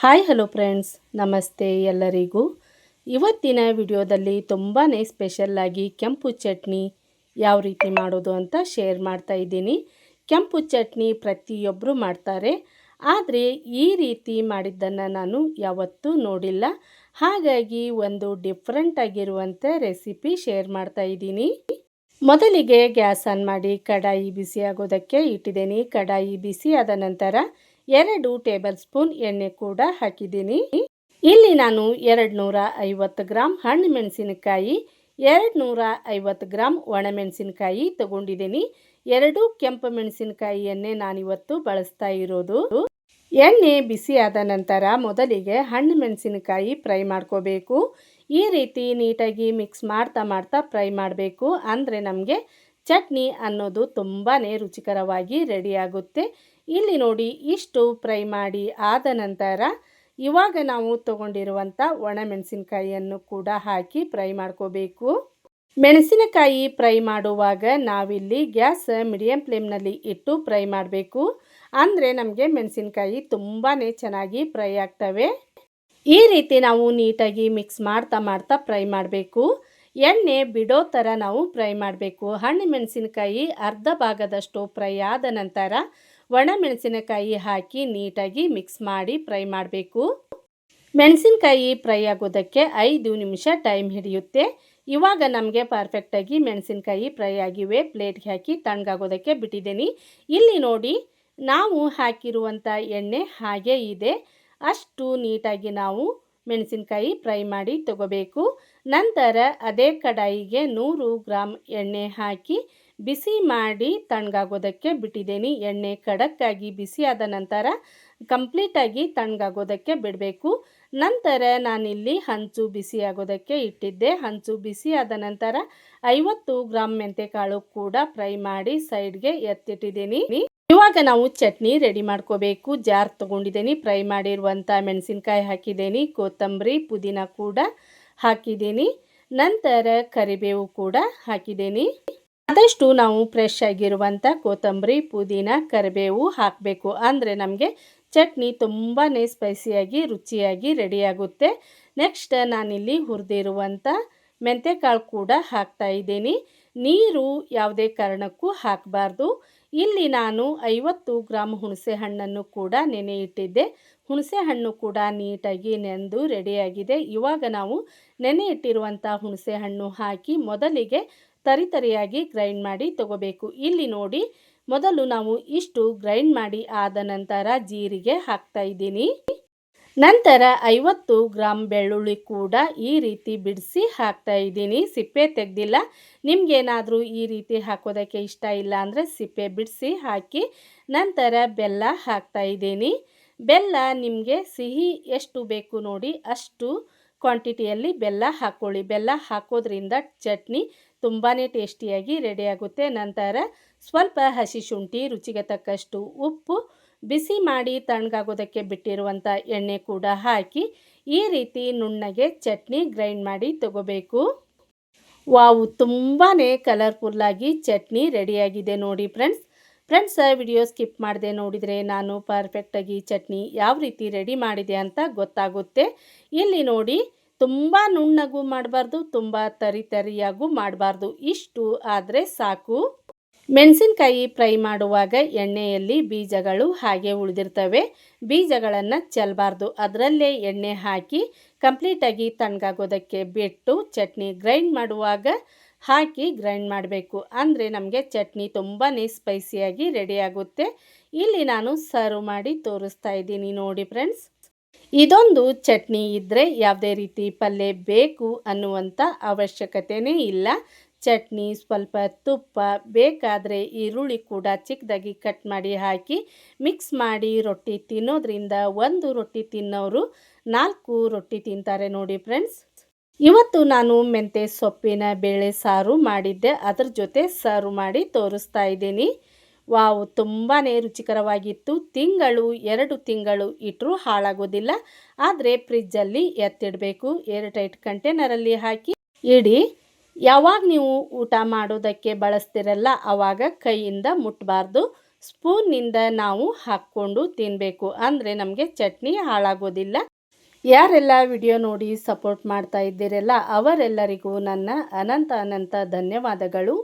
Hi, hello friends. ನಮಸ್ತೆ ಎಲ್ಲರಿಗೂ. ಇವತ್ತಿನ ವಿಡಿಯೋದಲ್ಲಿ ತುಂಬಾ ಸ್ಪೆಷಲ್ಲಾಗಿ ಕೆಂಪು ಚಟ್ನಿ ಯಾವ ರೀತಿ ಮಾಡೋದು ಅಂತ ಶೇರ್ ಮಾಡ್ತಾ ಇದ್ದೀನಿ. ಕೆಂಪು ಚಟ್ನಿ ಪ್ರತಿಯೊಬ್ಬರು ಮಾಡ್ತಾರೆ. ಆದರೆ ಈ ರೀತಿ ಮಾಡಿದ್ದನ್ನು ನಾನು ಯಾವತ್ತೂ ನೋಡಿಲ್ಲ. ಹಾಗಾಗಿ ಒಂದು ಡಿಫ್ರೆಂಟ್ ಆಗಿರುವಂಥ ರೆಸಿಪಿ ಶೇರ್ ಮಾಡ್ತಾ ಇದ್ದೀನಿ. ಮೊದಲಿಗೆ ಗ್ಯಾಸ್ ಆನ್ ಮಾಡಿ ಕಡಾಯಿ ಬಿಸಿ ಆಗೋದಕ್ಕೆ ಇಟ್ಟಿದ್ದೀನಿ. ಕಡಾಯಿ ಬಿಸಿ ಆದ ನಂತರ ಎರಡು ಟೇಬಲ್ ಸ್ಪೂನ್ ಎಣ್ಣೆ ಕೂಡ ಹಾಕಿದ್ದೀನಿ. ಇಲ್ಲಿ ನಾನು ಎರಡು ನೂರ ಐವತ್ತು ಗ್ರಾಮ್ ಹಣ್ಣು ಮೆಣಸಿನಕಾಯಿ ಎರಡು ನೂರ ಐವತ್ತು ಗ್ರಾಮ್ ಒಣಮೆಣಸಿನಕಾಯಿ ತಗೊಂಡಿದ್ದೀನಿ. ಎರಡು ಕೆಂಪು ಮೆಣಸಿನಕಾಯಿಯನ್ನೇ ನಾನಿವತ್ತು ಬಳಸ್ತಾ ಇರೋದು. ಎಣ್ಣೆ ಬಿಸಿಯಾದ ನಂತರ ಮೊದಲಿಗೆ ಹಣ್ಣು ಮೆಣಸಿನಕಾಯಿ ಫ್ರೈ ಮಾಡ್ಕೋಬೇಕು. ಈ ರೀತಿ ನೀಟಾಗಿ ಮಿಕ್ಸ್ ಮಾಡ್ತಾ ಮಾಡ್ತಾ ಫ್ರೈ ಮಾಡಬೇಕು. ಅಂದರೆ ನಮಗೆ ಚಟ್ನಿ ಅನ್ನೋದು ತುಂಬಾ ರುಚಿಕರವಾಗಿ ರೆಡಿಯಾಗುತ್ತೆ. ಇಲ್ಲಿ ನೋಡಿ ಇಷ್ಟು ಫ್ರೈ ಮಾಡಿ ಆದ ನಂತರ ಇವಾಗ ನಾವು ತಗೊಂಡಿರುವಂಥ ಒಣಮೆಣಸಿನಕಾಯಿಯನ್ನು ಕೂಡ ಹಾಕಿ ಫ್ರೈ ಮಾಡ್ಕೋಬೇಕು. ಮೆಣಸಿನಕಾಯಿ ಫ್ರೈ ಮಾಡುವಾಗ ನಾವಿಲ್ಲಿ ಗ್ಯಾಸ್ ಮೀಡಿಯಂ ಫ್ಲೇಮ್ನಲ್ಲಿ ಇಟ್ಟು ಫ್ರೈ ಮಾಡಬೇಕು. ಅಂದರೆ ನಮಗೆ ಮೆಣಸಿನಕಾಯಿ ತುಂಬಾ ಚೆನ್ನಾಗಿ ಫ್ರೈ ಆಗ್ತವೆ. ಈ ರೀತಿ ನಾವು ನೀಟಾಗಿ ಮಿಕ್ಸ್ ಮಾಡ್ತಾ ಮಾಡ್ತಾ ಫ್ರೈ ಮಾಡಬೇಕು. ಎಣ್ಣೆ ಬಿಡೋ ಥರ ನಾವು ಫ್ರೈ ಮಾಡಬೇಕು. ಹಣ್ಣು ಮೆಣಸಿನಕಾಯಿ ಅರ್ಧ ಭಾಗದಷ್ಟು ಫ್ರೈ ಆದ ನಂತರ ಒಣ ಮೆಣಸಿನಕಾಯಿ ಹಾಕಿ ನೀಟಾಗಿ ಮಿಕ್ಸ್ ಮಾಡಿ ಫ್ರೈ ಮಾಡಬೇಕು. ಮೆಣಸಿನಕಾಯಿ ಫ್ರೈ ಆಗೋದಕ್ಕೆ ಐದು ನಿಮಿಷ ಟೈಮ್ ಹಿಡಿಯುತ್ತೆ. ಇವಾಗ ನಮಗೆ ಪರ್ಫೆಕ್ಟಾಗಿ ಮೆಣಸಿನಕಾಯಿ ಫ್ರೈ ಆಗಿವೆ. ಪ್ಲೇಟ್ಗೆ ಹಾಕಿ ತಣ್ಣಗಾಗೋದಕ್ಕೆ ಬಿಟ್ಟಿದ್ದೀನಿ. ಇಲ್ಲಿ ನೋಡಿ, ನಾವು ಹಾಕಿರುವಂಥ ಎಣ್ಣೆ ಹಾಗೇ ಇದೆ. ಅಷ್ಟು ನೀಟಾಗಿ ನಾವು ಮೆಣಸಿನಕಾಯಿ ಫ್ರೈ ಮಾಡಿ ತಗೋಬೇಕು. ನಂತರ ಅದೇ ಕಡಾಯಿಗೆ ನೂರು ಗ್ರಾಮ್ ಎಣ್ಣೆ ಹಾಕಿ ಬಿಸಿ ಮಾಡಿ ತಣ್ಣಗಾಗೋದಕ್ಕೆ ಬಿಟ್ಟಿದ್ದೀನಿ. ಎಣ್ಣೆ ಕಡಕ್ಕಾಗಿ ಬಿಸಿ ಆದ ನಂತರ ಕಂಪ್ಲೀಟಾಗಿ ತಣ್ಣಗಾಗೋದಕ್ಕೆ ಬಿಡಬೇಕು. ನಂತರ ನಾನಿಲ್ಲಿ ಹಂಚು ಬಿಸಿ ಆಗೋದಕ್ಕೆ ಇಟ್ಟಿದ್ದೆ. ಹಂಚು ಬಿಸಿ ಆದ ನಂತರ ಐವತ್ತು ಗ್ರಾಮ್ ಮೆಂತೆಕಾಳು ಕೂಡ ಫ್ರೈ ಮಾಡಿ ಸೈಡ್ಗೆ ಎತ್ತಿಟ್ಟಿದ್ದೀನಿ. ಇವಾಗ ನಾವು ಚಟ್ನಿ ರೆಡಿ ಮಾಡ್ಕೋಬೇಕು. ಜಾರ್ ತೊಗೊಂಡಿದ್ದೀನಿ. ಫ್ರೈ ಮಾಡಿರುವಂಥ ಮೆಣಸಿನ್ಕಾಯಿ ಹಾಕಿದ್ದೀನಿ. ಕೊತ್ತಂಬರಿ, ಪುದೀನ ಕೂಡ ಹಾಕಿದ್ದೀನಿ. ನಂತರ ಕರಿಬೇವು ಕೂಡ ಹಾಕಿದ್ದೀನಿ. ಆದಷ್ಟು ನಾವು ಫ್ರೆಶ್ ಆಗಿರುವಂಥ ಕೊತ್ತಂಬರಿ, ಪುದೀನ, ಕರಿಬೇವು ಹಾಕಬೇಕು. ಅಂದರೆ ನಮಗೆ ಚಟ್ನಿ ತುಂಬಾ ಸ್ಪೈಸಿಯಾಗಿ, ರುಚಿಯಾಗಿ ರೆಡಿಯಾಗುತ್ತೆ ನೆಕ್ಸ್ಟ್ ನಾನಿಲ್ಲಿ ಹುರಿದಿರುವಂಥ ಮೆಂತೆಕಾಳು ಕೂಡ ಹಾಕ್ತಾ ಇದ್ದೀನಿ. ನೀರು ಯಾವುದೇ ಕಾರಣಕ್ಕೂ ಹಾಕಬಾರ್ದು. ಇಲ್ಲಿ ನಾನು ಐವತ್ತು ಗ್ರಾಮ್ ಹುಣಸೆ ಹಣ್ಣನ್ನು ಕೂಡ ನೆನೆ ಇಟ್ಟಿದ್ದೆ ಹುಣಸೆ ಹಣ್ಣು ಕೂಡ ನೀಟಾಗಿ ನೆಂದು ರೆಡಿಯಾಗಿದೆ. ಇವಾಗ ನಾವು ನೆನೆ ಇಟ್ಟಿರುವಂಥ ಹುಣಸೆ ಹಣ್ಣು ಹಾಕಿ ಮೊದಲಿಗೆ ತರಿತರಿಯಾಗಿ ಗ್ರೈಂಡ್ ಮಾಡಿ ತಗೋಬೇಕು. ಇಲ್ಲಿ ನೋಡಿ, ಮೊದಲು ನಾವು ಇಷ್ಟು ಗ್ರೈಂಡ್ ಮಾಡಿ ಆದ ನಂತರ ಜೀರಿಗೆ ಹಾಕ್ತಾ ಇದ್ದೀನಿ. ನಂತರ ಐವತ್ತು ಗ್ರಾಮ್ ಬೆಳ್ಳುಳ್ಳಿ ಕೂಡ ಈ ರೀತಿ ಬಿಡಿಸಿ ಹಾಕ್ತಾ ಇದ್ದೀನಿ. ಸಿಪ್ಪೆ ತೆಗೆದಿಲ್ಲ. ನಿಮಗೇನಾದರೂ ಈ ರೀತಿ ಹಾಕೋದಕ್ಕೆ ಇಷ್ಟ ಇಲ್ಲ ಅಂದರೆ ಸಿಪ್ಪೆ ಬಿಡಿಸಿ ಹಾಕಿ ನಂತರ ಬೆಲ್ಲ ಹಾಕ್ತಾ ಇದ್ದೀನಿ. ಬೆಲ್ಲ ನಿಮಗೆ ಸಿಹಿ ಎಷ್ಟು ಬೇಕು ನೋಡಿ ಅಷ್ಟು ಕ್ವಾಂಟಿಟಿಯಲ್ಲಿ ಬೆಲ್ಲ ಹಾಕ್ಕೊಳ್ಳಿ ಬೆಲ್ಲ ಹಾಕೋದ್ರಿಂದ ಚಟ್ನಿ ತುಂಬಾ ಟೇಸ್ಟಿಯಾಗಿ ರೆಡಿಯಾಗುತ್ತೆ ನಂತರ ಸ್ವಲ್ಪ ಹಸಿ ಶುಂಠಿ, ರುಚಿಗೆ ತಕ್ಕಷ್ಟು ಉಪ್ಪು ಬಿಸಿ ಮಾಡಿ ತಣ್ಣಗಾಗೋದಕ್ಕೆ ಬಿಟ್ಟಿರುವಂಥ ಎಣ್ಣೆ ಕೂಡ ಹಾಕಿ ಈ ರೀತಿ ನುಣ್ಣಗೆ ಚಟ್ನಿ ಗ್ರೈಂಡ್ ಮಾಡಿ ತಗೋಬೇಕು. ವಾವು ತುಂಬಾ ಕಲರ್ಫುಲ್ಲಾಗಿ ಚಟ್ನಿ ರೆಡಿಯಾಗಿದೆ ನೋಡಿ ಫ್ರೆಂಡ್ಸ್ ಫ್ರೆಂಡ್ಸ್ ವಿಡಿಯೋ ಸ್ಕಿಪ್ ಮಾಡಿದೆ ನೋಡಿದರೆ ನಾನು ಪರ್ಫೆಕ್ಟಾಗಿ ಚಟ್ನಿ ಯಾವ ರೀತಿ ರೆಡಿ ಮಾಡಿದೆ ಅಂತ ಗೊತ್ತಾಗುತ್ತೆ. ಇಲ್ಲಿ ನೋಡಿ, ತುಂಬ ನುಣ್ಣಗೂ ಮಾಡಬಾರ್ದು, ತುಂಬ ತರಿ ತರಿಯಾಗೂ ಮಾಡಬಾರ್ದು. ಇಷ್ಟು ಆದರೆ ಸಾಕು. ಮೆಣಸಿನ್ಕಾಯಿ ಫ್ರೈ ಮಾಡುವಾಗ ಎಣ್ಣೆಯಲ್ಲಿ ಬೀಜಗಳು ಹಾಗೆ ಉಳಿದಿರ್ತವೆ. ಬೀಜಗಳನ್ನು ಚೆಲ್ಲಬಾರ್ದು ಅದರಲ್ಲೇ ಎಣ್ಣೆ ಹಾಕಿ ಕಂಪ್ಲೀಟಾಗಿ ತಣ್ಣಗಾಗೋದಕ್ಕೆ ಬಿಟ್ಟು ಚಟ್ನಿ ಗ್ರೈಂಡ್ ಮಾಡುವಾಗ ಹಾಕಿ ಗ್ರೈಂಡ್ ಮಾಡಬೇಕು. ಅಂದರೆ ನಮಗೆ ಚಟ್ನಿ ತುಂಬಾ ಸ್ಪೈಸಿಯಾಗಿ ರೆಡಿಯಾಗುತ್ತೆ ಇಲ್ಲಿ ನಾನು ಸರ್ವ್ ಮಾಡಿ ತೋರಿಸ್ತಾ ಇದ್ದೀನಿ ನೋಡಿ ಫ್ರೆಂಡ್ಸ್. ಇದೊಂದು ಚಟ್ನಿ ಇದ್ದರೆ ಯಾವುದೇ ರೀತಿ ಪಲ್ಯ ಬೇಕು ಅನ್ನುವಂಥ ಅವಶ್ಯಕತೆಯೇ ಇಲ್ಲ. ಚಟ್ನಿ ಸ್ವಲ್ಪ ತುಪ್ಪ ಬೇಕಾದರೆ ಈರುಳ್ಳಿ ಕೂಡ ಚಿಕ್ಕದಾಗಿ ಕಟ್ ಮಾಡಿ ಹಾಕಿ ಮಿಕ್ಸ್ ಮಾಡಿ ರೊಟ್ಟಿ ತಿನ್ನೋದ್ರಿಂದ ಒಂದು ರೊಟ್ಟಿ ತಿನ್ನೋರು ನಾಲ್ಕು ರೊಟ್ಟಿ ತಿಂತಾರೆ ನೋಡಿ ಫ್ರೆಂಡ್ಸ್ ಇವತ್ತು ನಾನು ಮೆಂತೆ ಸೊಪ್ಪಿನ ಬೇಳೆ ಸಾರು ಮಾಡಿದ್ದೆ. ಅದರ ಜೊತೆ ಸಾರು ಮಾಡಿ ತೋರಿಸ್ತಾ ಇದ್ದೀನಿ. ವಾವು ತುಂಬಾ ರುಚಿಕರವಾಗಿತ್ತು. ತಿಂಗಳು, ಎರಡು ತಿಂಗಳು ಇಟ್ಟರೂ ಹಾಳಾಗೋದಿಲ್ಲ. ಆದರೆ ಫ್ರಿಜ್ಜಲ್ಲಿ ಎತ್ತಿಡಬೇಕು. ಏರ್ ಟೈಟ್ ಕಂಟೈನರಲ್ಲಿ ಹಾಕಿ ಇಡಿ. ಯಾವಾಗ ನೀವು ಊಟ ಮಾಡೋದಕ್ಕೆ ಬಳಸ್ತಿರಲ್ಲ ಆವಾಗ ಕೈಯಿಂದ ಮುಟ್ಟಬಾರ್ದು ಸ್ಪೂನ್ನಿಂದ ನಾವು ಹಾಕ್ಕೊಂಡು ತಿನ್ನಬೇಕು ಅಂದರೆ ನಮಗೆ ಚಟ್ನಿ ಹಾಳಾಗೋದಿಲ್ಲ. ಯಾರೆಲ್ಲ ವಿಡಿಯೋ ನೋಡಿ ಸಪೋರ್ಟ್ ಮಾಡ್ತಾ ಇದ್ದೀರಲ್ಲ, ಅವರೆಲ್ಲರಿಗೂ ನನ್ನ ಅನಂತ ಅನಂತ ಧನ್ಯವಾದಗಳು.